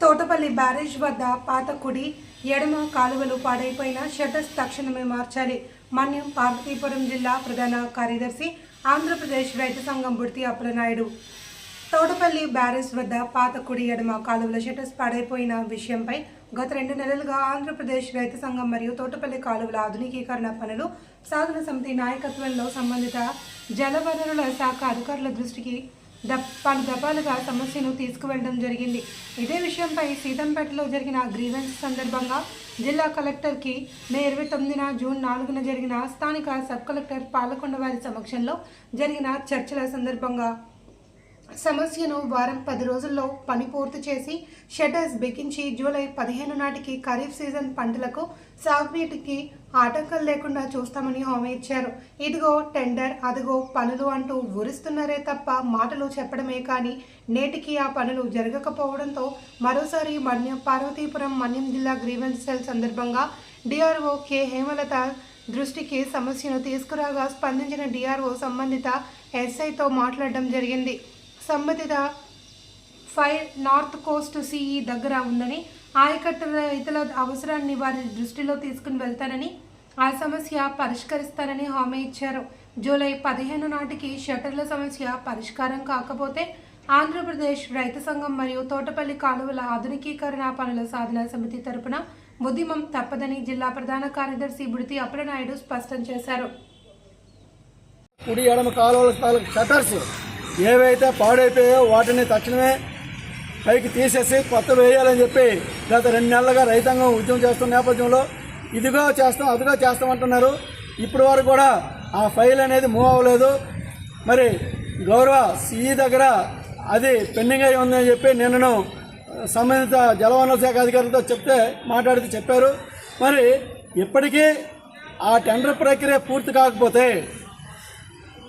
Thotapalli barrage వద్ద పాత కుడి ఎడమ కాలువలు పాడైపోయిన షటర్స్ తక్షణమే మార్చాలి. మన్యం పార్వతీపురం జిల్లా ప్రధాన కార్యదర్శి ఆంధ్రప్రదేశ్ రైతు సంఘం బుర్తి అప్పలనాయుడు తోటపల్లి బ్యారేజ్ వద్ద పాత కుడి ఎడమ కాలువల షటర్స్ పాడైపోయిన విషయంపై గత రెండు నెలలుగా ఆంధ్రప్రదేశ్ రైతు సంఘం మరియు తోటపల్లి కాలువల ఆధునికీకరణ పనులు సాధన సమితి నాయకత్వంలో సంబంధిత జలవనరుల శాఖ అధికారుల దృష్టికి పలు దఫాలుగా సమస్యను తీసుకువెళ్ళడం జరిగింది. ఇదే విషయంపై సీతంపేటలో జరిగిన గ్రీవెన్స్ సందర్భంగా జిల్లా కలెక్టర్కి మే ఇరవై తొమ్మిదిన జూన్ నాలుగున జరిగిన స్థానిక సబ్ కలెక్టర్ పాలకొండ వారి సమక్షంలో జరిగిన చర్చల సందర్భంగా సమస్యను వారం పది రోజుల్లో పని పూర్తి చేసి షటర్స్ బిగించి జూలై పదిహేను నాటికి ఖరీఫ్ సీజన్ పంటలకు సాగునీటికి ఆటంకం లేకుండా చూస్తామని హామీ ఇచ్చారు. ఇదిగో టెండర్ అదిగో పనులు అంటూ ఊరిస్తున్నారే తప్ప మాటలు చెప్పడమే కానీ నేటికి ఆ పనులు జరగకపోవడంతో మరోసారి మన్యం పార్వతీపురం మన్యం జిల్లా గ్రీవెన్స్ సెల్ సందర్భంగా డిఆర్ఓ కె. హేమలత దృష్టికి సమస్యను తీసుకురాగా స్పందించిన డిఆర్ఓ సంబంధిత ఎస్ఐతో మాట్లాడడం జరిగింది. సంబంధిత ఫైర్ నార్త్ కోస్ట్ సిఈ దగ్గర ఉందని ఆయకట్ట రైతుల అవసరాన్ని వారి దృష్టిలో తీసుకుని వెళ్తానని ఆ సమస్య పరిష్కరిస్తానని హామీ ఇచ్చారు. జూలై పదిహేను నాటికి షట్టర్ల సమస్య పరిష్కారం కాకపోతే ఆంధ్రప్రదేశ్ రైతు సంఘం మరియు తోటపల్లి కాలువల ఆధునికీకరణ పనుల సాధన సమితి తరపున ఉద్యమం తప్పదని జిల్లా ప్రధాన కార్యదర్శి బుడితి అప్పలనాయుడు స్పష్టం చేశారు. కుడి ఎడమ కాలువల షటర్స్ ఏవైతే పాడైపోయాయో వాటిని తక్షణమే పైకి తీసేసి కొత్త వేయాలని చెప్పి గత రెండు నెలలుగా రైతాంగం ఉద్యమం చేస్తున్న నేపథ్యంలో ఇదిగో చేస్తాం అదిగో చేస్తామంటున్నారు ఇప్పటి వరకు కూడా ఆ ఫైల్ అనేది మూవ్ అవ్వలేదు. మరి గౌరవ సిఈ దగ్గర అది పెండింగ్ అయి ఉందని చెప్పి నిన్నను సంబంధిత జలవనరుల శాఖ అధికారులతో చెప్తే మాట్లాడితే చెప్పారు. మరి ఇప్పటికీ ఆ టెండర్ ప్రక్రియ పూర్తి కాకపోతే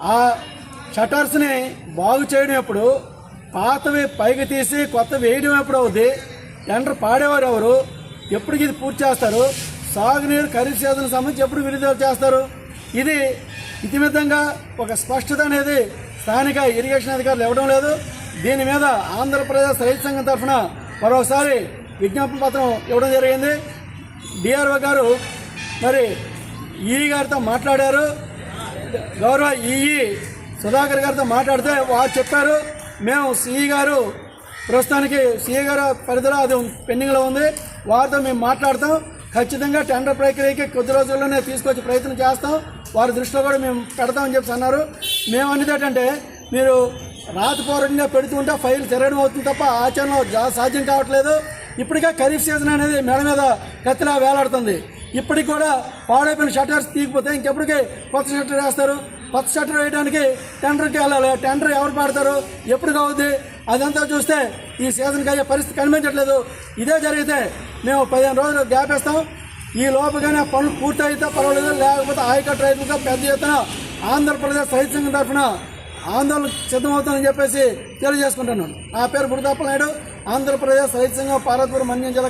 ఆ షటర్స్ని బాగు చేయడం ఎప్పుడు పాతవి పైకి తీసి కొత్త వేయడం ఎప్పుడు అవుద్ది. టెండర్ పాడేవారు ఎవరు? ఎప్పటికి ఇది పూర్తి చేస్తారు? సాగునీరు ఖరీఫ్ సీజన్ సంబంధించి ఎప్పుడు విడుదల చేస్తారు? ఇది ఇతిమితంగా ఒక స్పష్టత అనేది స్థానిక ఇరిగేషన్ అధికారులు ఇవ్వడం లేదు. దీని మీద ఆంధ్రప్రదేశ్ రైతు సంఘం తరఫున మరోసారి విజ్ఞాపన పత్రం ఇవ్వడం జరిగింది. డిఆర్ఓ గారు మరి ఈ గారితో మాట్లాడారు. గౌరవ ఈఈ సుధాకర్ గారితో మాట్లాడితే వారు చెప్పారు మేము సిఈ గారు ప్రస్తుతానికి సిఏ గారు పరిధిలో అది పెండింగ్లో ఉంది. వారితో మేము మాట్లాడతాం. ఖచ్చితంగా టెండర్ ప్రక్రియకి కొద్ది రోజుల్లోనే తీసుకొచ్చే ప్రయత్నం చేస్తాం. వారి దృష్టిలో కూడా మేము పెడతామని చెప్పి అన్నారు. మేము అనేది ఏంటంటే మీరు రాతపూర్వకంగా పెడుతుంటే ఫైల్ తిరగడం అవుతుంది తప్ప ఆచరణ సాధ్యం కావట్లేదు. ఇప్పటికే ఖరీఫ్ సీజన్ అనేది మెడ మీద కత్తిలా వేలాడుతుంది. ఇప్పటికి కూడా పాడైపోయిన షట్టర్స్ తీయకపోతే ఇంకెప్పటికీ కొత్త షట్టర్ వేస్తారు. కొత్త షట్టర్ వేయడానికి టెండర్కి వెళ్ళాలి. టెండర్ ఎవరు పాడతారు? ఎప్పుడు కావద్ది? అదంతా చూస్తే ఈ సీజన్కి అయ్యే పరిస్థితి కనిపించట్లేదు. ఇదే జరిగితే మేము పదిహేను రోజులు గ్యాప్ ఇస్తాం ఈ లోపగానే పనులు పూర్తి అయితే పర్వాలేదు. లేకపోతే ఆయకట్టు రైతులతో పెద్ద ఎత్తున ఆంధ్రప్రదేశ్ రైతు సంఘం తరఫున ఆందోళన సిద్ధమవుతుందని చెప్పేసి తెలియజేసుకుంటున్నాను. నా పేరు గురుదాప్ప నాయుడు ఆంధ్రప్రదేశ్ రైతు సంఘం పార్వతీపురం మన్యం జిల్లా